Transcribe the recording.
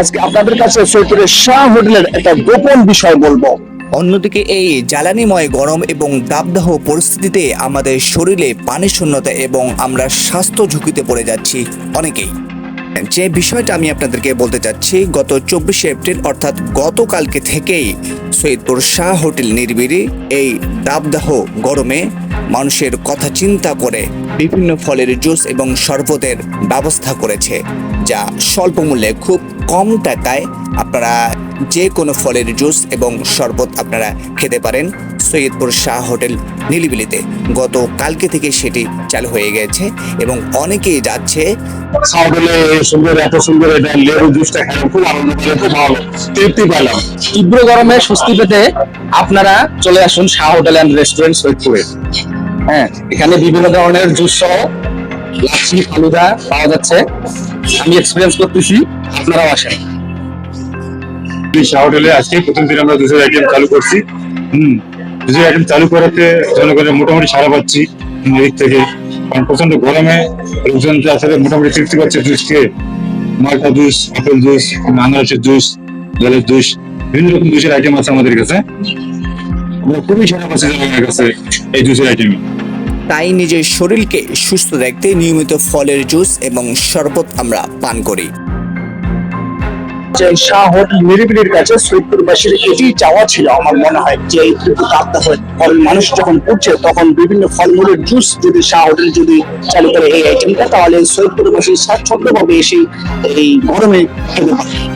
আজকে আপনাদের কাছে সৈয়দপুরের শাহ হোটেলের একটা গোপন বিষয় বলব। অন্যদিকে এই জ্বালানিময় গরম এবং দাবদাহ পরিস্থিতিতে আমাদের শরীরে পানি শূন্যতা এবং আমরা স্বাস্থ্য ঝুঁকিতে পড়ে যাচ্ছি অনেকেই। যে বিষয়টা আমি আপনাদেরকে বলতে চাচ্ছি, গত চব্বিশে এপ্রিল, অর্থাৎ গতকালকে থেকেই সৈয়দপুর শাহ হোটেল নির্বিড়ি এই দাবদাহ গরমে মানুষের কথা চিন্তা করে বিভিন্ন ফলের জুস এবং শরবতের ব্যবস্থা করেছে। যা স্বল্প মূল্যে খুব কম টাকায় আপনারা যে কোনো ফলের জুস এবং শরবত আপনারা খেতে পারেন সৈয়দপুর শাহ হোটেল নীলিবিলিতে। গত কালকে থেকে সেটি চালু হয়ে গেছে এবং অনেকেই যাচ্ছে। হোটেলে সুন্দর এত সুন্দর এটা লেবু জুসটা খেয়ে খুব আনন্দ পেলে খুব ভালো তৃপ্তি পেলাম। তীব্র গরমে স্বস্তি পেতে আপনারা চলে আসুন শাহ হোটেল অ্যান্ড রেস্টুরেন্ট সৈয়দপুরে। হ্যাঁ এখানে বিভিন্ন ধরনের জুস সহ লাচ্ছি ফালুদা পাওয়া যাচ্ছে। আমি এক্সপিরিয়েন্স করতেছি, আপনারাও আসেন। হোটেলে আজকে প্রথম দিন আমরা দুশো আইটেম চালু করছি। হম, দুশো আইটেম চালু করাতে জনগণের মোটামুটি সারা পাচ্ছি। থেকে। কারণ প্রচণ্ড গরমে লোকজন আসলে মোটামুটি তৃপ্তি পাচ্ছে জুস খেয়ে মালটা জুস, আপেল জুস আনারসের জুস, জলের জুস, বিভিন্ন রকম জুসের আইটেম আছে আমাদের কাছে। আমরা খুবই সারা পাচ্ছি জনগণের কাছে এই জুসের আইটেমে তাই নিজের শরীরকে সুস্থ রাখতে নিয়মিত ফলের জুস এবং শরবত আমরা পান করি। শাহ হোটেল নিরিবিলির কাছে সৈয়দপুরবাসীর এটি চাওয়া ছিল আমার মনে হয় যে তাপদাহে কারণ মানুষ যখন পড়ছে তখন বিভিন্ন ফলমূলের জুস যদি শাহ হোটেল যদি চালু করে এই আইটেমটা তাহলে সৈয়দপুরবাসী স্বাচ্ছন্দ্যভাবে এসে এই গরমে খেতে পারে।